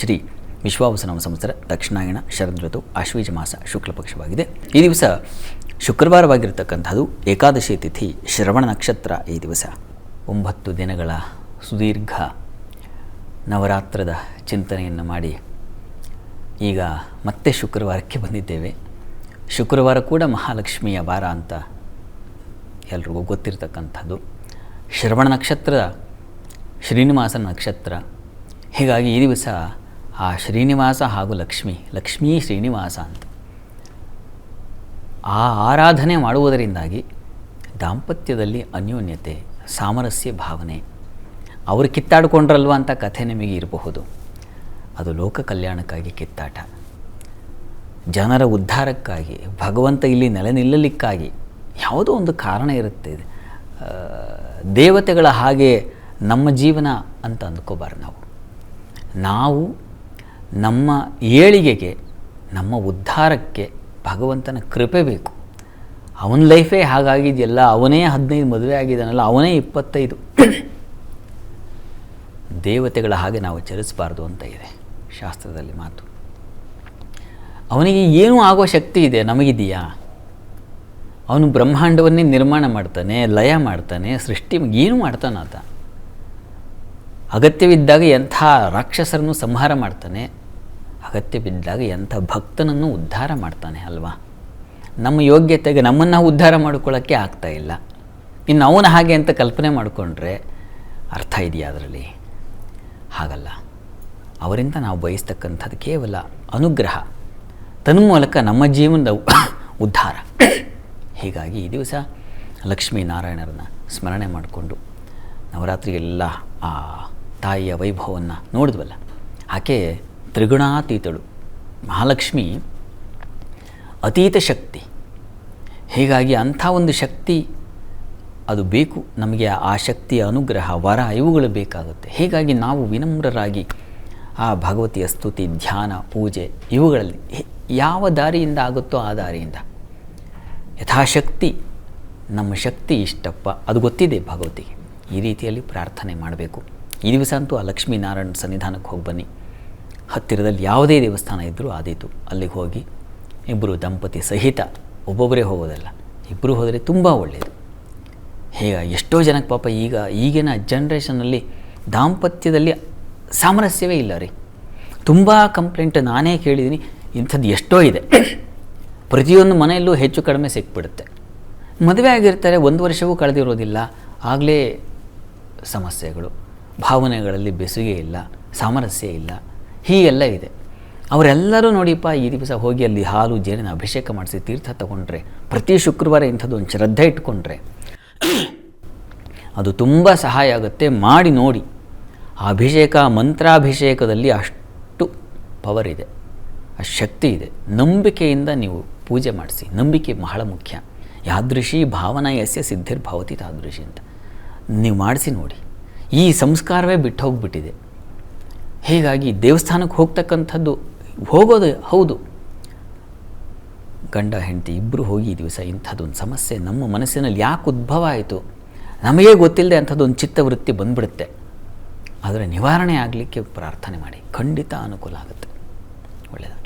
ಶ್ರೀ ವಿಶ್ವಾವಸನಾಮ ಸಂವತ್ಸರ ದಕ್ಷಿಣಾಯಣ ಶರದ್ ಋತು ಆಶ್ವೀಜ ಮಾಸ, ಶುಕ್ಲ ಪಕ್ಷವಾಗಿದೆ. ಈ ದಿವಸ ಶುಕ್ರವಾರವಾಗಿರ್ತಕ್ಕಂಥದ್ದು ಏಕಾದಶಿ ತಿಥಿ, ಶ್ರವಣ ನಕ್ಷತ್ರ ಈ ದಿವಸ. ಒಂಬತ್ತು ದಿನಗಳ ಸುದೀರ್ಘ ನವರಾತ್ರದ ಚಿಂತನೆಯನ್ನು ಮಾಡಿ ಈಗ ಮತ್ತೆ ಶುಕ್ರವಾರಕ್ಕೆ ಬಂದಿದ್ದೇವೆ. ಶುಕ್ರವಾರ ಕೂಡ ಮಹಾಲಕ್ಷ್ಮಿಯ ವಾರ ಅಂತ ಎಲ್ರಿಗೂ ಗೊತ್ತಿರತಕ್ಕಂಥದ್ದು. ಶ್ರವಣ ನಕ್ಷತ್ರ ಶ್ರೀನಿವಾಸನ ನಕ್ಷತ್ರ. ಹೀಗಾಗಿ ಈ ದಿವಸ ಆ ಶ್ರೀನಿವಾಸ ಹಾಗೂ ಲಕ್ಷ್ಮಿ, ಲಕ್ಷ್ಮೀ ಶ್ರೀನಿವಾಸ ಅಂತ. ಆ ಆರಾಧನೆ ಮಾಡುವುದರಿಂದಾಗಿ ದಾಂಪತ್ಯದಲ್ಲಿ ಅನ್ಯೋನ್ಯತೆ, ಸಾಮರಸ್ಯ ಭಾವನೆ, ಅವರು ಕಿತ್ತಾಡಿಕೊಂಡ್ರಲ್ವ ಅಂತ ಕಥೆ ನಿಮಗೆ ಇರಬಹುದು. ಅದು ಲೋಕ ಕಲ್ಯಾಣಕ್ಕಾಗಿ ಕಿತ್ತಾಟ. ಜನರ ಉದ್ಧಾರಕ್ಕಾಗಿ, ಭಗವಂತ ಇಲ್ಲಿ ನೆಲೆ ನಿಲ್ಲಲಿಕ್ಕಾಗಿ ಯಾವುದೋ ಒಂದು ಕಾರಣ ಇರುತ್ತೆ ದೇವತೆಗಳ ಹಾಗೆ ನಮ್ಮ ಜೀವನ ಅಂತ ಅಂದ್ಕೋಬಾರ್ದು ನಾವು. ನಾವು ನಮ್ಮ ಏಳಿಗೆಗೆ, ನಮ್ಮ ಉದ್ಧಾರಕ್ಕೆ ಭಗವಂತನ ಕೃಪೆ ಬೇಕು. ಅವನ ಲೈಫೇ ಹಾಗಾಗಿದೆಯಲ್ಲ, ಅವನೇ ಹದಿನೈದು ಮದುವೆ ಆಗಿದ್ದಾನಲ್ಲ, ಅವನೇ ಇಪ್ಪತ್ತೈದು. ದೇವತೆಗಳ ಹಾಗೆ ನಾವು ಚಲಿಸಬಾರ್ದು ಅಂತ ಇದೆ ಶಾಸ್ತ್ರದಲ್ಲಿ ಮಾತು. ಅವನಿಗೆ ಏನೂ ಆಗೋ ಶಕ್ತಿ ಇದೆ, ನಮಗಿದೆಯಾ? ಅವನು ಬ್ರಹ್ಮಾಂಡವನ್ನೇ ನಿರ್ಮಾಣ ಮಾಡ್ತಾನೆ, ಲಯ ಮಾಡ್ತಾನೆ, ಸೃಷ್ಟಿ, ಏನು ಮಾಡ್ತಾನೆ ಆತ. ಅಗತ್ಯವಿದ್ದಾಗ ಎಂಥ ರಾಕ್ಷಸರನ್ನು ಸಂಹಾರ ಮಾಡ್ತಾನೆ? ಅಗತ್ಯವಿದ್ದಾಗ ಎಂಥ ಭಕ್ತನನ್ನು ಉದ್ಧಾರ ಮಾಡ್ತಾನೆ ಅಲ್ವಾ? ನಮ್ಮ ಯೋಗ್ಯತೆಗೆ ನಮ್ಮನ್ನು ಉದ್ಧಾರ ಮಾಡ್ಕೊಳ್ಳೋಕ್ಕೆ ಆಗ್ತಾ ಇಲ್ಲ. ಇನ್ನು ಅವನು ಹಾಗೆ ಅಂತ ಕಲ್ಪನೆ ಮಾಡಿಕೊಂಡ್ರೆ ಅರ್ಥ ಇದೆಯಾ ಅದರಲ್ಲಿ? ಹಾಗಲ್ಲ. ಅವರಿಂದ ನಾವು ಬಯಸ್ತಕ್ಕಂಥದ್ದು ಕೇವಲ ಅನುಗ್ರಹ. ತನ್ಮೂಲಕ ನಮ್ಮ ಜೀವನದ ಉದ್ಧಾರ. ಹೀಗಾಗಿ ಈ ದಿವಸ ಲಕ್ಷ್ಮೀನಾರಾಯಣರನ್ನ ಸ್ಮರಣೆ ಮಾಡಿಕೊಂಡು ನವರಾತ್ರಿಗೆಲ್ಲ ಆ ತಾಯಿಯ ವೈಭವವನ್ನು ನೋಡಿದ್ವಲ್ಲ? ಆಕೆ ತ್ರಿಗುಣಾತೀತಳು. ಮಹಾಲಕ್ಷ್ಮಿ ಅತೀತ ಶಕ್ತಿ ಹೀಗಾಗಿ ಅಂಥ ಒಂದು ಶಕ್ತಿ ಅದು ಬೇಕು. ನಮಗೆ ಆ ಶಕ್ತಿಯ ಅನುಗ್ರಹ, ವರ ಇವುಗಳು ಬೇಕಾಗುತ್ತೆ. ಹೀಗಾಗಿ ನಾವು ವಿನಮ್ರರಾಗಿ ಆ ಭಗವತಿಯ ಸ್ತುತಿ, ಧ್ಯಾನ, ಪೂಜೆ ಇವುಗಳಲ್ಲಿ ಯಾವ ದಾರಿಯಿಂದ ಆಗುತ್ತೋ ಆ ದಾರಿಯಿಂದ. ಯಥಾಶಕ್ತಿ, ನಮ್ಮ ಶಕ್ತಿ ಇಷ್ಟಪ್ಪ. ಅದು ಗೊತ್ತಿದೆ ಭಗವತಿಗೆ. ಈ ರೀತಿಯಲ್ಲಿ ಪ್ರಾರ್ಥನೆ ಮಾಡಬೇಕು. ಈ ದಿವಸ ಅಂತೂ ಆ ಲಕ್ಷ್ಮೀನಾರಾಯಣ ಸನ್ನಿಧಾನಕ್ಕೆ ಹೋಗಿ ಬನ್ನಿ. ಹತ್ತಿರದಲ್ಲಿ ಯಾವುದೇ ದೇವಸ್ಥಾನ ಇದ್ದರೂ ಆದೀತು. ಅಲ್ಲಿಗೆ ಹೋಗಿ ಇಬ್ಬರು ದಂಪತಿ ಸಹಿತ ಒಬ್ಬೊಬ್ಬರೇ ಹೋಗೋದಲ್ಲ, ಇಬ್ಬರು ಹೋದರೆ ತುಂಬ ಒಳ್ಳೆಯದು ಹೇಗೆ, ಎಷ್ಟೋ ಜನಕ್ಕೆ ಪಾಪ ಈಗ, ಈಗಿನ ಜನ್ರೇಷನಲ್ಲಿ ದಾಂಪತ್ಯದಲ್ಲಿ ಸಾಮರಸ್ಯವೇ ಇಲ್ಲ ರೀ. ತುಂಬ ಕಂಪ್ಲೇಂಟ್ ನಾನೇ ಕೇಳಿದ್ದೀನಿ, ಇಂಥದ್ದು ಎಷ್ಟೋ ಇದೆ. ಪ್ರತಿಯೊಂದು ಮನೆಯಲ್ಲೂ ಹೆಚ್ಚು ಕಡಿಮೆ ಸಿಕ್ಬಿಡುತ್ತೆ. ಮದುವೆ ಆಗಿರ್ತಾರೆ, ಒಂದು ವರ್ಷವೂ ಕಳೆದಿರೋದಿಲ್ಲ. ಆಗಲೇ ಸಮಸ್ಯೆಗಳು. ಭಾವನೆಗಳಲ್ಲಿ ಬೆಸುಗೆ ಇಲ್ಲ, ಸಾಮರಸ್ಯ ಇಲ್ಲ, ಹೀಗೆಲ್ಲ ಇದೆ. ಅವರೆಲ್ಲರೂ ನೋಡಿಪ್ಪ ಈ ದಿವಸ ಹೋಗಿ ಅಲ್ಲಿ ಹಾಲು, ಜೇನಿನ ಅಭಿಷೇಕ ಮಾಡಿಸಿ ತೀರ್ಥ ತಗೊಂಡ್ರೆ, ಪ್ರತಿ ಶುಕ್ರವಾರ ಇಂಥದ್ದು ಒಂದು ಶ್ರದ್ಧೆ ಇಟ್ಕೊಂಡ್ರೆ, ಅದು ತುಂಬ ಸಹಾಯ ಆಗುತ್ತೆ. ಮಾಡಿ ನೋಡಿ. ಆ ಅಭಿಷೇಕ, ಮಂತ್ರಾಭಿಷೇಕದಲ್ಲಿ ಅಷ್ಟು ಪವರ್ ಇದೆ. ಆ ಶಕ್ತಿ ಇದೆ. ನಂಬಿಕೆಯಿಂದ ನೀವು ಪೂಜೆ ಮಾಡಿಸಿ. ನಂಬಿಕೆ ಬಹಳ ಮುಖ್ಯ. ಯಾದೃಶಿ ಭಾವನಾ ಯಸ್ಯ ಸಿದ್ಧಿರ್ಭವತಿ ತಾದೃಶಿ ಅಂತ. ನೀವು ಮಾಡಿಸಿ ನೋಡಿ. ಈ ಸಂಸ್ಕಾರವೇ ಬಿಟ್ಟು ಹೋಗ್ಬಿಟ್ಟಿದೆ. ಹೀಗಾಗಿ ದೇವಸ್ಥಾನಕ್ಕೆ ಹೋಗ್ತಕ್ಕಂಥದ್ದು ಹೋಗೋದು ಹೌದು. ಗಂಡ, ಹೆಂಡತಿ ಇಬ್ಬರು ಹೋಗಿ ಈ ದಿವಸ ಇಂಥದ್ದೊಂದು ಸಮಸ್ಯೆ ನಮ್ಮ ಮನಸ್ಸಿನಲ್ಲಿ ಯಾಕೆ ಉದ್ಭವ ಆಯಿತು? ನಮಗೆ ಗೊತ್ತಿಲ್ಲದೆ ಅಂಥದ್ದೊಂದು ಚಿತ್ತವೃತ್ತಿ ಬಂದ್ಬಿಡುತ್ತೆ. ಆದರೆ ನಿವಾರಣೆ ಆಗಲಿಕ್ಕೆ ಪ್ರಾರ್ಥನೆ ಮಾಡಿ. ಖಂಡಿತ ಅನುಕೂಲ ಆಗುತ್ತೆ. ಒಳ್ಳೆಯದಾಗಲಿ.